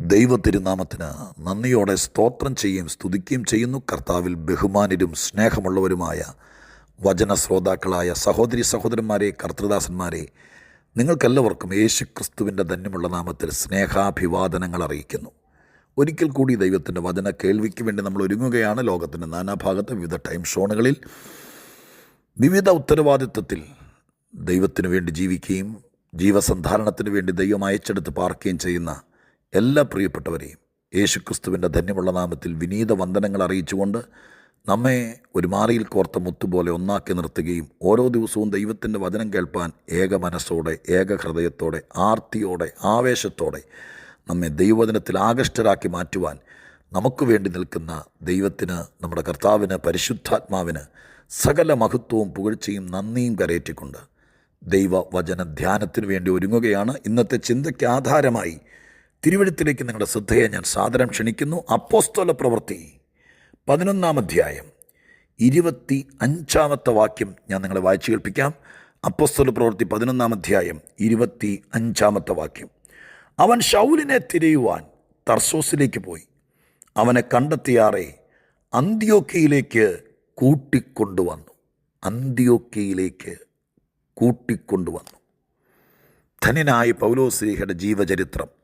ദൈവ തിരുനാമത്തിന് നന്ദിയോടെ സ്തോത്രം ചെയ്യുകയും സ്തുതിക്കുകയും ചെയ്യുന്നു. കർത്താവിൽ ബഹുമാനരും സ്നേഹമുള്ളവരുമായ വചന ശ്രോതാക്കളായ സഹോദരി സഹോദരന്മാരെ കർത്തൃദാസന്മാരെ നിങ്ങൾക്കെല്ലാവർക്കും യേശു ക്രിസ്തുവിന്റെ ധന്യമുള്ള നാമത്തിൽ സ്നേഹാഭിവാദനങ്ങൾ അറിയിക്കുന്നു. ഒരിക്കൽ കൂടി ദൈവത്തിന്റെ വചന കേൾവിക്ക് വേണ്ടി നമ്മൾ ഒരുങ്ങുകയാണ്. ലോകത്തിന്റെ നാനാഭാഗത്ത് വിവിധ ടൈം ഷോണുകളിൽ വിവിധ ഉത്തരവാദിത്വത്തിൽ ദൈവത്തിനു വേണ്ടി ജീവിക്കുകയും ജീവസന്ധാരണത്തിന് വേണ്ടി ദൈവം അയച്ചെടുത്ത് പാർക്കുകയും ചെയ്യുന്ന എല്ലാ പ്രിയപ്പെട്ടവരെയും യേശുക്രിസ്തുവിന്റെ ധന്യമുള്ള നാമത്തിൽ വിനീത വന്ദനങ്ങൾ അറിയിച്ചുകൊണ്ട് നമ്മെ ഒരു മാറിയിൽ കോർത്ത മുത്തുപോലെ ഒന്നാക്കി നിർത്തുകയും ഓരോ ദിവസവും ദൈവത്തിന്റെ വചനം കേൾപ്പാൻ ഏക മനസ്സോടെ ഏക ഹൃദയത്തോടെ ആർത്തിയോടെ ആവേശത്തോടെ നമ്മെ ദൈവവചനത്തിൽ ആകൃഷ്ടരാക്കി മാറ്റുവാൻ നമുക്ക് വേണ്ടി നിൽക്കുന്ന ദൈവത്തിന് നമ്മുടെ കർത്താവിന് പരിശുദ്ധാത്മാവിന് സകല മഹത്വവും പുകഴ്ചയും നന്ദിയും കരയേറ്റിക്കൊണ്ട് ദൈവവചന ധ്യാനത്തിന് വേണ്ടി ഒരുങ്ങുകയാണ്. ഇന്നത്തെ ചിന്തയ്ക്ക് ആധാരമായി തിരുവഴുത്തിലേക്ക് നിങ്ങളുടെ ശ്രദ്ധയെ ഞാൻ സാദരം ക്ഷണിക്കുന്നു. അപ്പോസ്തോല പ്രവൃത്തി പതിനൊന്നാം അധ്യായം. ഇരുപത്തി അഞ്ചാമത്തെ വാക്യം ഞാൻ നിങ്ങളെ വായിച്ചു കേൾപ്പിക്കാം. അപ്പോസ്തോല പ്രവൃത്തി പതിനൊന്നാം അധ്യായം ഇരുപത്തി അഞ്ചാമത്തെ വാക്യം. അവൻ ഷൗലിനെ തിരയുവാൻ തർസോസിലേക്ക് പോയി. അവനെ കണ്ടെത്തിയാറെ അന്ത്യോക്കയിലേക്ക് കൂട്ടിക്കൊണ്ടുവന്നു. അന്ത്യോക്കയിലേക്ക് കൂട്ടിക്കൊണ്ടുവന്നു. ധനനായ പൗലോസ്ലീഹയുടെ ജീവചരിത്രം.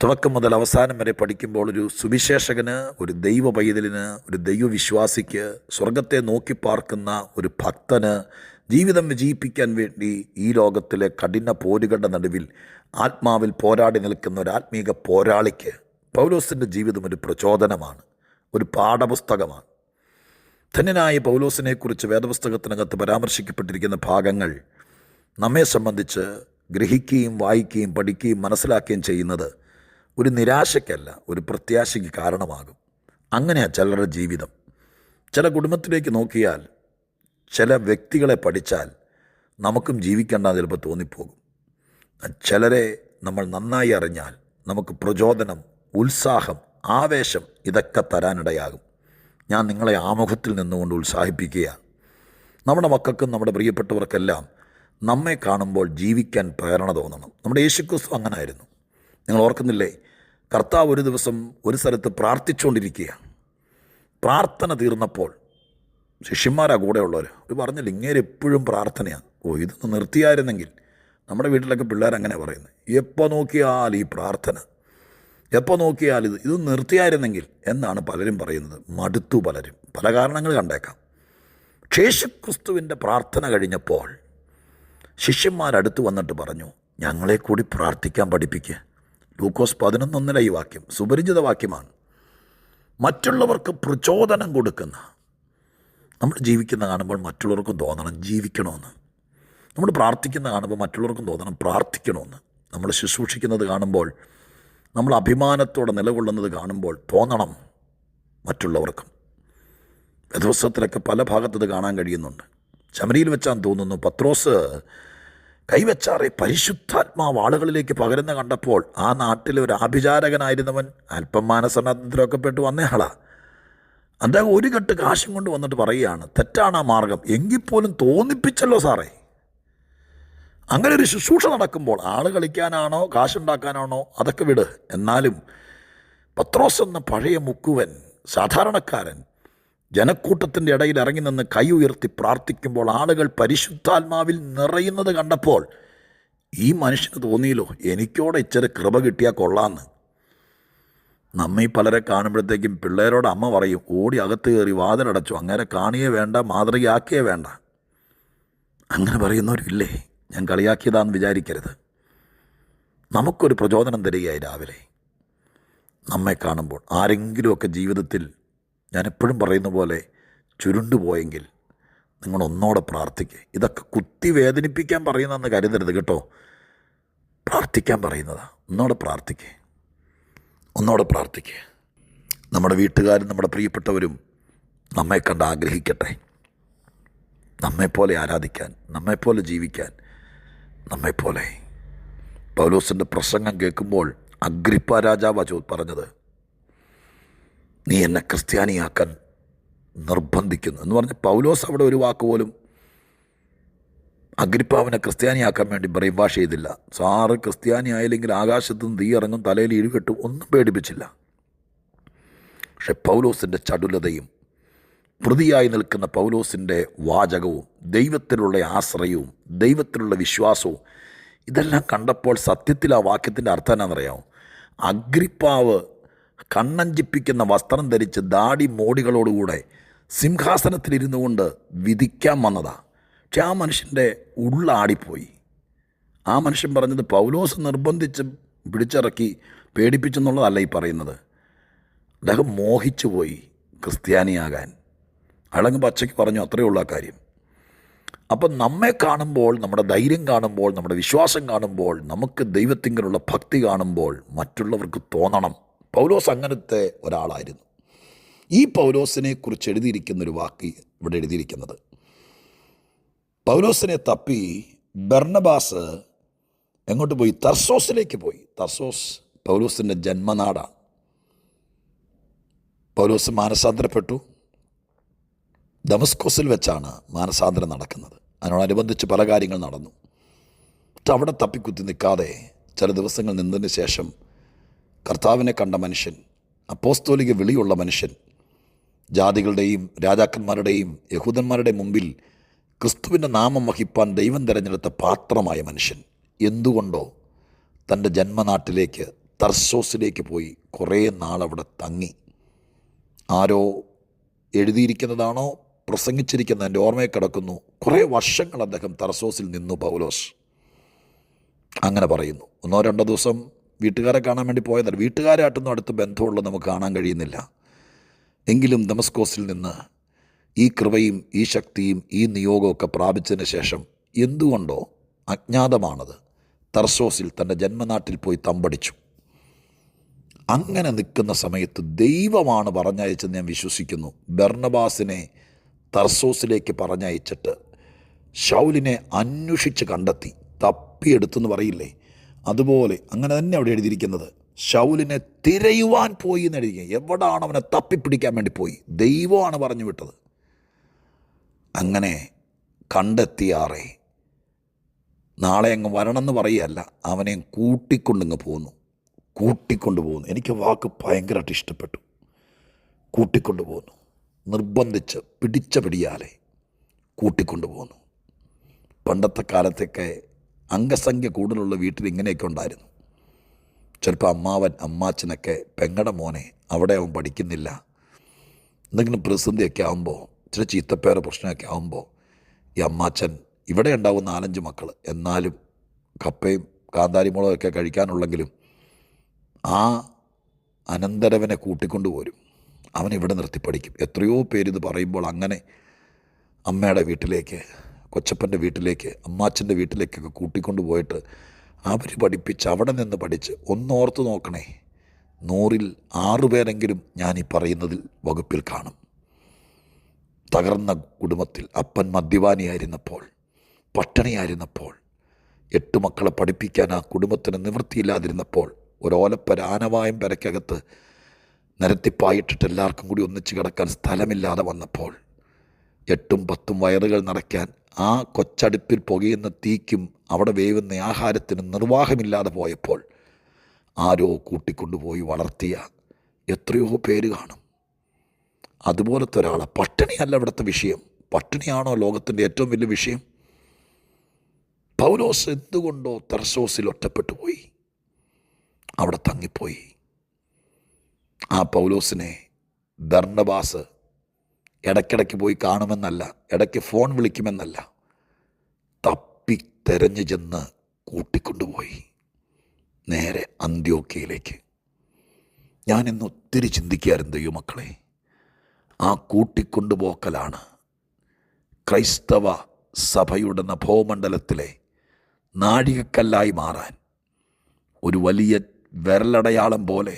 തുടക്കം മുതൽ അവസാനം വരെ പഠിക്കുമ്പോൾ ഒരു സുവിശേഷകന് ഒരു ദൈവ പൈതലിന് ഒരു ദൈവവിശ്വാസിക്ക് സ്വർഗത്തെ നോക്കി പാർക്കുന്ന ഒരു ഭക്തന് ജീവിതം വിജയിപ്പിക്കാൻ വേണ്ടി ഈ ലോകത്തിലെ കഠിന പോരുകളുടെ നടുവിൽ ആത്മാവിൽ പോരാടി നിൽക്കുന്ന ഒരു ആത്മീക പോരാളിക്ക് പൗലോസിന്റെ ജീവിതം ഒരു പ്രചോദനമാണ് ഒരു പാഠപുസ്തകമാണ്. ധന്യനായ പൗലോസിനെക്കുറിച്ച് വേദപുസ്തകത്തിനകത്ത് പരാമർശിക്കപ്പെട്ടിരിക്കുന്ന ഭാഗങ്ങൾ നമ്മെ സംബന്ധിച്ച് ഗ്രഹിക്കുകയും വായിക്കുകയും പഠിക്കുകയും മനസ്സിലാക്കുകയും ചെയ്യുന്നത് ഒരു നിരാശയ്ക്കല്ല ഒരു പ്രത്യാശയ്ക്ക് കാരണമാകും. അങ്ങനെയാണ് ചിലരുടെ ജീവിതം. ചില കുടുംബത്തിലേക്ക് നോക്കിയാൽ ചില വ്യക്തികളെ പഠിച്ചാൽ നമുക്കും ജീവിക്കേണ്ട ചിലപ്പോൾ തോന്നിപ്പോകും. ചിലരെ നമ്മൾ നന്നായി അറിഞ്ഞാൽ നമുക്ക് പ്രചോദനം ഉത്സാഹം ആവേശം ഇതൊക്കെ തരാനിടയാകും. ഞാൻ നിങ്ങളെ ആമുഖത്തിൽ നിന്നുകൊണ്ട് ഉത്സാഹിപ്പിക്കുകയാണ് നമ്മുടെ മക്കൾക്കും നമ്മുടെ പ്രിയപ്പെട്ടവർക്കെല്ലാം നമ്മെ കാണുമ്പോൾ ജീവിക്കാൻ പ്രേരണ തോന്നണം. നമ്മുടെ യേശുക്രിസ്തു അങ്ങനെ ആയിരുന്നു നിങ്ങൾ ഓർക്കുന്നില്ലേ? കർത്താവ് ഒരു ദിവസം ഒരു സ്ഥലത്ത് പ്രാർത്ഥിച്ചുകൊണ്ടിരിക്കുകയാണ്. പ്രാർത്ഥന തീർന്നപ്പോൾ ശിഷ്യന്മാരാ കൂടെയുള്ളവർ അവർ പറഞ്ഞില്ല ഇങ്ങനെ എപ്പോഴും പ്രാർത്ഥനയാണ് ഓ ഇതൊന്ന് നിർത്തിയായിരുന്നെങ്കിൽ നമ്മുടെ വീട്ടിലൊക്കെ പിള്ളേർ അങ്ങനെ പറയുന്നത് എപ്പോൾ നോക്കിയാൽ ഈ പ്രാർത്ഥന? എപ്പോൾ നോക്കിയാൽ ഇത്? ഇത് നിർത്തിയായിരുന്നെങ്കിൽ എന്നാണ് പലരും പറയുന്നത്. മടുത്തു പലരും. പല കാരണങ്ങൾ കണ്ടേക്കാം. യേശുക്രിസ്തുവിന്റെ പ്രാർത്ഥന കഴിഞ്ഞപ്പോൾ ശിഷ്യന്മാരടുത്ത് വന്നിട്ട് പറഞ്ഞു ഞങ്ങളെ കൂടി പ്രാർത്ഥിക്കാൻ പഠിപ്പിക്കുക ലൂക്കോസ് പതിനൊന്നൊന്നിലെ ഈ വാക്യം സുപരിചിത വാക്യമാണ്. മറ്റുള്ളവർക്ക് പ്രചോദനം കൊടുക്കുന്ന നമ്മൾ ജീവിക്കുന്ന കാണുമ്പോൾ മറ്റുള്ളവർക്കും തോന്നണം ജീവിക്കണമെന്ന്. നമ്മൾ പ്രാർത്ഥിക്കുന്ന കാണുമ്പോൾ മറ്റുള്ളവർക്കും തോന്നണം പ്രാർത്ഥിക്കണമെന്ന്. നമ്മൾ ശുശ്രൂഷിക്കുന്നത് കാണുമ്പോൾ നമ്മൾ അഭിമാനത്തോടെ നിലകൊള്ളുന്നത് കാണുമ്പോൾ തോന്നണം മറ്റുള്ളവർക്കും. ദിവസത്തിലൊക്കെ പല ഭാഗത്തത് കാണാൻ കഴിയുന്നുണ്ട്. ശമരിയിൽ വെച്ചാൻ തോന്നുന്നു പത്രോസ് കൈവച്ചാറെ പരിശുദ്ധാത്മാവ് ആളുകളിലേക്ക് പകരുന്ന കണ്ടപ്പോൾ ആ നാട്ടിലെ ഒരു ആഭിചാരകനായിരുന്നവൻ അല്പം മാനസനത്തിലൊക്കെ പെട്ട് വന്നയാളാ അദ്ദേഹം ഒരു കെട്ട് കാശും കൊണ്ട് വന്നിട്ട് പറയുകയാണ് തെറ്റാണ് ആ മാർഗം. എങ്കിൽ പോലും തോന്നിപ്പിച്ചല്ലോ സാറേ. അങ്ങനെ ഒരു ശുശ്രൂഷ നടക്കുമ്പോൾ ആൾ കളിക്കാനാണോ കാശുണ്ടാക്കാനാണോ അതൊക്കെ വിട്. എന്നാലും പത്രോസ് എന്ന പഴയ മുക്കുവൻ സാധാരണക്കാരൻ ജനക്കൂട്ടത്തിന്റെ ഇടയിൽ ഇറങ്ങി നിന്ന് കൈ ഉയർത്തി പ്രാർത്ഥിക്കുമ്പോൾ ആളുകൾ പരിശുദ്ധാത്മാവിൽ നിറയുന്നത് കണ്ടപ്പോൾ ഈ മനുഷ്യന് തോന്നിയല്ലോ എനിക്കോടെ ഇച്ചിരി കൃപ കിട്ടിയാൽ കൊള്ളാമെന്ന് ഈ പലരെ കാണുമ്പോഴത്തേക്കും പിള്ളേരോട് അമ്മ പറയും ഓടി അകത്ത് കയറി വാതിലടച്ചു അങ്ങനെ കാണിയേ വേണ്ട മാതൃകയാക്കിയേ വേണ്ട. അങ്ങനെ പറയുന്നവരില്ലേ ഞാൻ കളിയാക്കിയതാന്ന് വിചാരിക്കരുത്. നമുക്കൊരു പ്രചോദനം തരികയായി രാവിലെ. നമ്മെ കാണുമ്പോൾ ആരെങ്കിലുമൊക്കെ ജീവിതത്തിൽ ഞാൻ എപ്പോഴും പറയുന്ന പോലെ ചുരുണ്ടുപോയെങ്കിൽ നിങ്ങൾ ഒന്നോടെ പ്രാർത്ഥിക്കുക ഇതൊക്കെ കുത്തി വേദനിപ്പിക്കാൻ പറയുന്നതെന്ന് കരുതരുത് കേട്ടോ. പ്രാർത്ഥിക്കാൻ പറയുന്നതാണ് ഒന്നോടെ പ്രാർത്ഥിക്കുക ഒന്നോടെ പ്രാർത്ഥിക്കുക നമ്മുടെ വീട്ടുകാരും നമ്മുടെ പ്രിയപ്പെട്ടവരും നമ്മെ കണ്ട് ആഗ്രഹിക്കട്ടെ. നമ്മെപ്പോലെ ആരാധിക്കാൻ നമ്മെപ്പോലെ ജീവിക്കാൻ നമ്മെപ്പോലെ. പൗലോസിന്റെ പ്രസംഗം കേൾക്കുമ്പോൾ അഗ്രിപ്പ രാജാവ ചോ പറഞ്ഞത്. നീ എന്നെ ക്രിസ്ത്യാനിയാക്കാൻ നിർബന്ധിക്കുന്നു എന്ന് പറഞ്ഞ് പൗലോസ് അവിടെ ഒരു വാക്ക് പോലും അഗ്രിപ്പാവിനെ ക്രിസ്ത്യാനിയാക്കാൻ വേണ്ടി ബ്രെയിൻ വാഷ് ചെയ്തില്ല. സാറ് ക്രിസ്ത്യാനി ആയില്ലെങ്കിൽ ആകാശത്ത് നിന്ന് തീ ഇറങ്ങും തലയിൽ ഇഴുകെട്ടും ഒന്നും പേടിപ്പിച്ചില്ല. പക്ഷെ പൗലോസിന്റെ ചടുലതയും പ്രതിയായി നിൽക്കുന്ന പൗലോസിന്റെ വാചകവും ദൈവത്തിലുള്ള ആശ്രയവും ദൈവത്തിലുള്ള വിശ്വാസവും ഇതെല്ലാം കണ്ടപ്പോൾ സത്യത്തിൽ ആ വാക്യത്തിന്റെ അർത്ഥം എന്നാണെന്നറിയാമോ? അഗ്രിപ്പാവ് കണ്ണഞ്ചിപ്പിക്കുന്ന വസ്ത്രം ധരിച്ച് ദാടി മോടികളോടുകൂടെ സിംഹാസനത്തിലിരുന്നു കൊണ്ട് വിധിക്കാൻ വന്നതാ. പക്ഷെ ആ മനുഷ്യന്റെ ഉള്ളാടിപ്പോയി. ആ മനുഷ്യൻ പറഞ്ഞത് പൗലോസ് നിർബന്ധിച്ച് പിടിച്ചിറക്കി പേടിപ്പിച്ചെന്നുള്ളതല്ല ഈ പറയുന്നത്. അദ്ദേഹം മോഹിച്ചു പോയി ക്രിസ്ത്യാനിയാകാൻ. അയാളങ്ങ് പച്ചയ്ക്ക് പറഞ്ഞു അത്രയേ ഉള്ള കാര്യം. അപ്പം നമ്മെ കാണുമ്പോൾ നമ്മുടെ ധൈര്യം കാണുമ്പോൾ നമ്മുടെ വിശ്വാസം കാണുമ്പോൾ നമുക്ക് ദൈവത്തിങ്കിലുള്ള ഭക്തി കാണുമ്പോൾ മറ്റുള്ളവർക്ക് തോന്നണം. പൗലോസ് അങ്ങനത്തെ ഒരാളായിരുന്നു. ഈ പൗലോസിനെ കുറിച്ച് എഴുതിയിരിക്കുന്ന ഒരു വാക്ക് ഇവിടെ എഴുതിയിരിക്കുന്നത്. പൗലോസിനെ തപ്പി ബർണബാസ് എങ്ങോട്ട് പോയി? തർസോസിലേക്ക് പോയി. തർസോസ് പൗലോസിന്റെ ജന്മനാടാണ്. പൗലോസ് മാനസാന്തരപ്പെട്ടു. ദമസ്കോസിൽ വെച്ചാണ് മാനസാന്തരം നടക്കുന്നത്. അതിനോടനുബന്ധിച്ച് പല കാര്യങ്ങൾ നടന്നു. അവിടെ തപ്പിക്കുത്തി നിൽക്കാതെ ചില ദിവസങ്ങൾ നിന്നതിന് ശേഷം കർത്താവിനെ കണ്ട മനുഷ്യൻ അപ്പോസ്തോലിക വിളിയുള്ള മനുഷ്യൻ ജാതികളുടെയും രാജാക്കന്മാരുടെയും യഹൂദന്മാരുടെ മുമ്പിൽ ക്രിസ്തുവിന്റെ നാമം വഹിപ്പാൻ ദൈവം തിരഞ്ഞെടുത്ത പാത്രമായ മനുഷ്യൻ. എന്തുകൊണ്ടോ തന്റെ ജന്മനാട്ടിലേക്ക് തർസോസിലേക്ക് പോയി കുറേ നാളവിടെ തങ്ങി. ആരോ എഴുതിയിരിക്കുന്നതാണോ പ്രസംഗിച്ചിരിക്കുന്ന എന്റെ ഓർമ്മയിൽ കിടക്കുന്നു. കുറേ വർഷങ്ങൾ അദ്ദേഹം തർസോസിൽ നിന്നു പൗലോസ്. അങ്ങനെ പറയുന്നു. ഒന്നോ രണ്ടോ ദിവസം വീട്ടുകാരെ കാണാൻ വേണ്ടി പോയതല്ല വീട്ടുകാരായിട്ടൊന്നും അടുത്ത് ബന്ധമുള്ള നമുക്ക് കാണാൻ കഴിയുന്നില്ല. എങ്കിലും ദമസ്കോസിൽ നിന്ന് ഈ കൃപയും ഈ ശക്തിയും ഈ നിയോഗമൊക്കെ പ്രാപിച്ചതിന് ശേഷം എന്തുകൊണ്ടോ അജ്ഞാതമാണത് തർസോസിൽ തന്റെ ജന്മനാട്ടിൽ പോയി തമ്പടിച്ചു. അങ്ങനെ നിൽക്കുന്ന സമയത്ത് ദൈവമാണ് പറഞ്ഞയച്ചെന്ന് ഞാൻ വിശ്വസിക്കുന്നു. ബർണബാസിനെ തർസോസിലേക്ക് പറഞ്ഞയച്ചിട്ട് ഷൗലിനെ അന്വേഷിച്ച് കണ്ടെത്തി തപ്പിയെടുത്തെന്ന് പറയില്ലേ? അതുപോലെ അങ്ങനെ തന്നെ അവിടെ എഴുതിയിരിക്കുന്നത് ഷൗലിനെ തിരയുവാൻ പോയി എന്ന് എഴുതിയിരിക്കുക എവിടാണ് അവനെ തപ്പിപ്പിടിക്കാൻ വേണ്ടി പോയി? ദൈവമാണ് പറഞ്ഞു വിട്ടത്. അങ്ങനെ കണ്ടെത്തിയാറേ നാളെ അങ്ങ് വരണമെന്ന് പറയുകയല്ല അവനെ കൂട്ടിക്കൊണ്ടിങ്ങ് പോന്നു. കൂട്ടിക്കൊണ്ടു പോകുന്നു എനിക്ക് വാക്ക് ഭയങ്കരമായിട്ട് ഇഷ്ടപ്പെട്ടു. കൂട്ടിക്കൊണ്ടു പോകുന്നു നിർബന്ധിച്ച് പിടിച്ച പിടിയാലെ കൂട്ടിക്കൊണ്ടു പോകുന്നു പണ്ടത്തെ കാലത്തൊക്കെ അംഗസംഖ്യ കൂടുതലുള്ള വീട്ടിൽ ഇങ്ങനെയൊക്കെ ഉണ്ടായിരുന്നു. ചിലപ്പോൾ അമ്മാവൻ അമ്മാച്ചനൊക്കെ പെങ്ങടെ മോനെ അവിടെ അവൻ പഠിക്കുന്നില്ല. എന്തെങ്കിലും പ്രതിസന്ധിയൊക്കെ ആകുമ്പോൾ ചില ചീത്തപ്പേര പ്രശ്നമൊക്കെ ആകുമ്പോൾ ഈ അമ്മാച്ചൻ ഇവിടെ ഉണ്ടാവും നാലഞ്ച് മക്കൾ എന്നാലും കപ്പയും കാന്താരിമുളകൊക്കെ കഴിക്കാനുള്ളെങ്കിലും ആ അനന്തരവനെ കൂട്ടിക്കൊണ്ടു പോരും. അവൻ ഇവിടെ നിർത്തി പഠിക്കും. എത്രയോ പേരിത് പറയുമ്പോൾ അങ്ങനെ അമ്മയുടെ വീട്ടിലേക്ക് കൊച്ചപ്പന്റെ വീട്ടിലേക്ക് അമ്മാച്ചന്റെ വീട്ടിലേക്കൊക്കെ കൂട്ടിക്കൊണ്ട് പോയിട്ട് അവർ പഠിപ്പിച്ച് അവിടെ നിന്ന് പഠിച്ച് ഒന്നോർത്ത് നോക്കണേ. നൂറിൽ ആറുപേരെങ്കിലും ഞാൻ ഈ പറയുന്നതിൽ വകുപ്പിൽ കാണും. തകർന്ന കുടുംബത്തിൽ അപ്പൻ മദ്യപാനിയായിരുന്നപ്പോൾ പട്ടിണിയായിരുന്നപ്പോൾ എട്ട് മക്കളെ പഠിപ്പിക്കാൻ ആ കുടുംബത്തിന് നിവൃത്തിയില്ലാതിരുന്നപ്പോൾ ഒരോലപ്പര ആനവായം പെരക്കകത്ത് നിരത്തിപ്പായിട്ടിട്ട് എല്ലാവർക്കും കൂടി ഒന്നിച്ച് കിടക്കാൻ സ്ഥലമില്ലാതെ വന്നപ്പോൾ എട്ടും പത്തും വയറുകൾ നിറയ്ക്കാൻ ആ കൊച്ചടുപ്പിൽ പുകയുന്ന തീക്കും അവിടെ വേവുന്ന ആഹാരത്തിനും നിർവാഹമില്ലാതെ പോയപ്പോൾ ആരോ കൂട്ടിക്കൊണ്ടുപോയി വളർത്തിയ എത്രയോ പേര് കാണും. അതുപോലത്തെ ഒരാളെ പട്ടിണിയല്ല ഇവിടുത്തെ വിഷയം. പട്ടിണിയാണോ ലോകത്തിന്റെ ഏറ്റവും വലിയ വിഷയം? പൗലോസ് എന്തുകൊണ്ടോ തെർസോസിൽ ഒറ്റപ്പെട്ടു പോയി? അവിടെ തങ്ങിപ്പോയി. ആ പൗലോസിനെ ബർണബാസ് ഇടയ്ക്കിടയ്ക്ക് പോയി കാണുമെന്നല്ല ഇടയ്ക്ക് ഫോൺ വിളിക്കുമെന്നല്ല തപ്പി തെരഞ്ഞു ചെന്ന് കൂട്ടിക്കൊണ്ടുപോയി നേരെ അന്ത്യോക്കയിലേക്ക് ഞാനിന്ന് ഒത്തിരി ചിന്തിക്കാറുണ്ട് ദൈവമക്കളെ. ആ കൂട്ടിക്കൊണ്ടുപോക്കലാണ് ക്രൈസ്തവ സഭയുടെ നഭോമണ്ഡലത്തിലെ നാഴികക്കല്ലായി മാറാൻ ഒരു വലിയ വിരലടയാളം പോലെ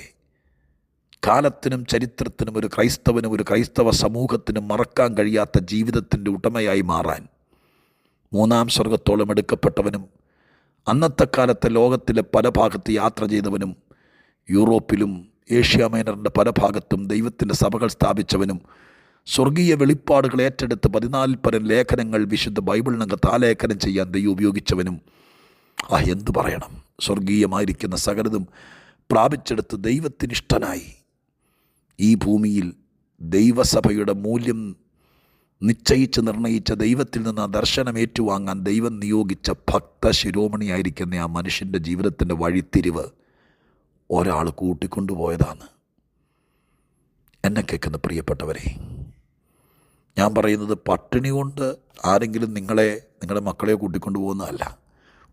കാലത്തിനും ചരിത്രത്തിനും ഒരു ക്രൈസ്തവനും ഒരു ക്രൈസ്തവ സമൂഹത്തിനും മറക്കാൻ കഴിയാത്ത ജീവിതത്തിന്റെ ഉടമയായി മാറാൻ. മൂന്നാം സ്വർഗത്തോളം എടുക്കപ്പെട്ടവനും അന്നത്തെ കാലത്തെ ലോകത്തിലെ പല ഭാഗത്ത് യാത്ര ചെയ്തവനും യൂറോപ്പിലും ഏഷ്യ മൈനറിന്റെ പല ഭാഗത്തും ദൈവത്തിന്റെ സഭകൾ സ്ഥാപിച്ചവനും സ്വർഗീയ വെളിപ്പാടുകൾ ഏറ്റെടുത്ത് പതിനാലിൽ പരം ലേഖനങ്ങൾ വിശുദ്ധ ബൈബിളിനകത്ത് ആലേഖനം ചെയ്യാൻ ദൈവം ഉപയോഗിച്ചവനും. ആ എന്തു പറയണം? സ്വർഗീയമായിരിക്കുന്ന സകലതും പ്രാപിച്ചെടുത്ത് ദൈവത്തിനിഷ്ടനായി ഈ ഭൂമിയിൽ ദൈവസഭയുടെ മൂല്യം നിശ്ചയിച്ച് നിർണയിച്ച ദൈവത്തിൽ നിന്ന് ആ ദർശനം ഏറ്റുവാങ്ങാൻ ദൈവം നിയോഗിച്ച ഭക്ത ശിരോമണിയായിരിക്കുന്ന ആ മനുഷ്യന്റെ ജീവിതത്തിന്റെ വഴിത്തിരിവ് ഒരാൾ കൂട്ടിക്കൊണ്ടുപോയതാണ്. എന്നെ കേൾക്കുന്ന പ്രിയപ്പെട്ടവരെ ഞാൻ പറയുന്നത് പട്ടിണി കൊണ്ട് ആരെങ്കിലും നിങ്ങളെ നിങ്ങളുടെ മക്കളെ കൂട്ടിക്കൊണ്ടു പോകുന്നതല്ല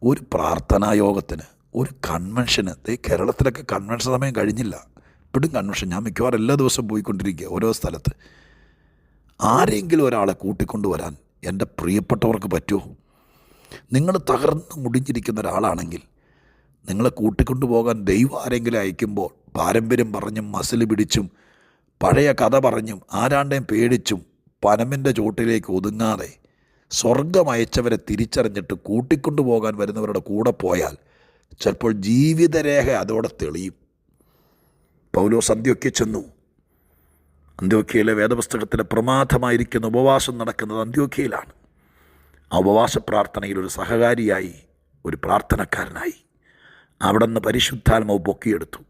ഒരു പ്രാർത്ഥനാ യോഗത്തിന് ഒരു കൺവെൻഷന് കേരളത്തിലൊക്കെ കൺവെൻഷൻ സമയം കഴിഞ്ഞില്ല. ഇപ്പോഴും കൺവെൻഷൻ ഞാൻ മിക്കവാറും എല്ലാ ദിവസവും പോയിക്കൊണ്ടിരിക്കുക ഓരോ സ്ഥലത്ത്. ആരെങ്കിലും ഒരാളെ കൂട്ടിക്കൊണ്ടു വരാൻ എന്റെ പ്രിയപ്പെട്ടവർക്ക് പറ്റുമോ? നിങ്ങൾ തകർന്ന് മുടിഞ്ഞിരിക്കുന്ന ഒരാളാണെങ്കിൽ നിങ്ങളെ കൂട്ടിക്കൊണ്ടു പോകാൻ ദൈവം ആരെങ്കിലും അയക്കുമ്പോൾ പാരമ്പര്യം പറഞ്ഞും മസിൽ പിടിച്ചും പഴയ കഥ പറഞ്ഞും ആരാണ്ടേയും പേടിച്ചും പനമിന്റെ ചോട്ടിലേക്ക് ഒതുങ്ങാതെ സ്വർഗം അയച്ചവരെ തിരിച്ചറിഞ്ഞിട്ട് കൂട്ടിക്കൊണ്ടു പോകാൻ വരുന്നവരുടെ കൂടെ പോയാൽ ചിലപ്പോൾ ജീവിതരേഖ അതോടെ തെളിയും. പൗലോസ് അന്ത്യൊക്കെ ചെന്നു. അന്ത്യോക്കയിലെ വേദപുസ്തകത്തിലെ പ്രമാദമായിരിക്കുന്ന ഉപവാസം നടക്കുന്നത് അന്ത്യോക്കയിലാണ് ആ ഉപവാസ പ്രാർത്ഥനയിൽ ഒരു സഹകാരിയായി ഒരു പ്രാർത്ഥനക്കാരനായി അവിടെ നിന്ന് പരിശുദ്ധാത്മാവ് പൊക്കിയെടുത്തു.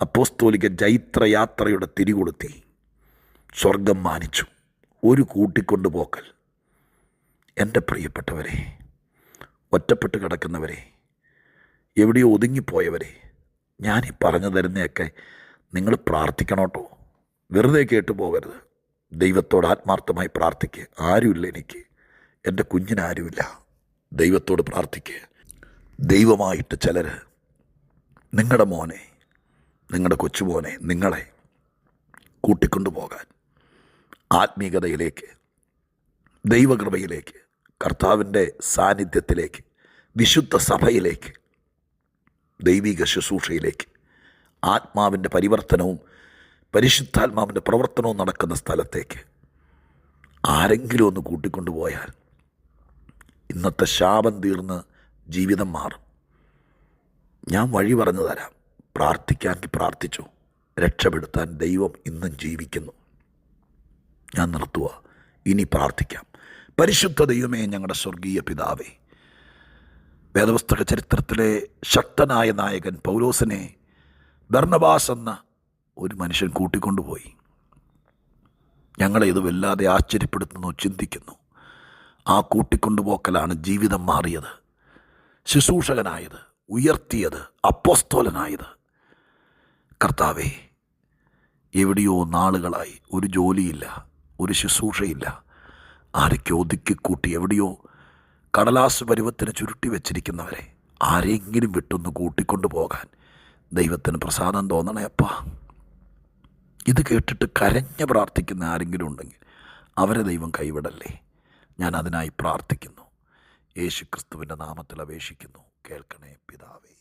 അപ്പോസ്തോലിക ജൈത്രയാത്രയുടെ തിരികൊളുത്തി സ്വർഗം മാനിച്ചു. ഒരു കൂട്ടിക്കൊണ്ടുപോക്കൽ എന്റെ പ്രിയപ്പെട്ടവരെ ഒറ്റപ്പെട്ട് കിടക്കുന്നവരെ എവിടെയോ ഒതുങ്ങിപ്പോയവരെ ഞാനീ പറഞ്ഞു തരുന്നതൊക്കെ നിങ്ങൾ പ്രാർത്ഥിക്കണോട്ടോ? വെറുതെ കേട്ടു പോകരുത്. ദൈവത്തോട് ആത്മാർത്ഥമായി പ്രാർത്ഥിക്കുക ആരുമില്ല എനിക്ക്. എന്റെ കുഞ്ഞിനാരുമില്ല ദൈവത്തോട് പ്രാർത്ഥിക്കുക ദൈവമായിട്ട് ചിലർ നിങ്ങളുടെ മോനെ നിങ്ങളുടെ കൊച്ചുമോനെ നിങ്ങളെ കൂട്ടിക്കൊണ്ടു പോകാൻ ആത്മീയതയിലേക്ക് ദൈവകൃപയിലേക്ക് കർത്താവിന്റെ സാന്നിധ്യത്തിലേക്ക് വിശുദ്ധ സഭയിലേക്ക് ദൈവിക ശുശ്രൂഷയിലേക്ക്. ആത്മാവിന്റെ പരിവർത്തനവും പരിശുദ്ധാത്മാവിന്റെ പ്രവർത്തനവും നടക്കുന്ന സ്ഥലത്തേക്ക്. ആരെങ്കിലും ഒന്ന് കൂട്ടിക്കൊണ്ടുപോയാൽ ഇന്നത്തെ ശാപം തീർന്ന് ജീവിതം മാറും. ഞാൻ വഴി പറഞ്ഞു തരാം. പ്രാർത്ഥിക്കാമെങ്കിൽ പ്രാർത്ഥിച്ചു. രക്ഷപ്പെടുത്താൻ ദൈവം ഇന്നും ജീവിക്കുന്നു. ഞാൻ നിർത്തുക ഇനി പ്രാർത്ഥിക്കാം. പരിശുദ്ധ ദൈവമേ ഞങ്ങളുടെ സ്വർഗീയ പിതാവേ വേദപുസ്തക ചരിത്രത്തിലെ ശക്തനായ നായകൻ പൗലോസിനെ ബർണബാസ് എന്ന ഒരു മനുഷ്യൻ കൂട്ടിക്കൊണ്ടുപോയി. ഞങ്ങളെ ഇത് വല്ലാതെ ആശ്ചര്യപ്പെടുത്തുന്നു ചിന്തിക്കുന്നു. ആ കൂട്ടിക്കൊണ്ടുപോക്കലാണ് ജീവിതം മാറിയത്. ശുശ്രൂഷകനായത് ഉയർത്തിയത് അപ്പോസ്തോലനായത്. കർത്താവേ എവിടെയോ നാളുകളായി ഒരു ജോലിയില്ല ഒരു ശുശ്രൂഷയില്ല. ആരൊക്കെ ഒതുക്കിക്കൂട്ടി എവിടെയോ കടലാസ് പരുവത്തിന് ചുരുട്ടി വെച്ചിരിക്കുന്നവരെ ആരെങ്കിലും വിട്ടൊന്ന് കൂട്ടിക്കൊണ്ടു പോകാൻ ദൈവത്തിന് പ്രസാദം തോന്നണേ അപ്പാ. ഇത് കേട്ടിട്ട് കരഞ്ഞ് പ്രാർത്ഥിക്കുന്ന ആരെങ്കിലും ഉണ്ടെങ്കിൽ അവരെ ദൈവം കൈവിടല്ലേ? ഞാൻ അതിനായി പ്രാർത്ഥിക്കുന്നു. യേശു ക്രിസ്തുവിന്റെ നാമത്തിൽ അപേക്ഷിക്കുന്നു. കേൾക്കണേ പിതാവേ.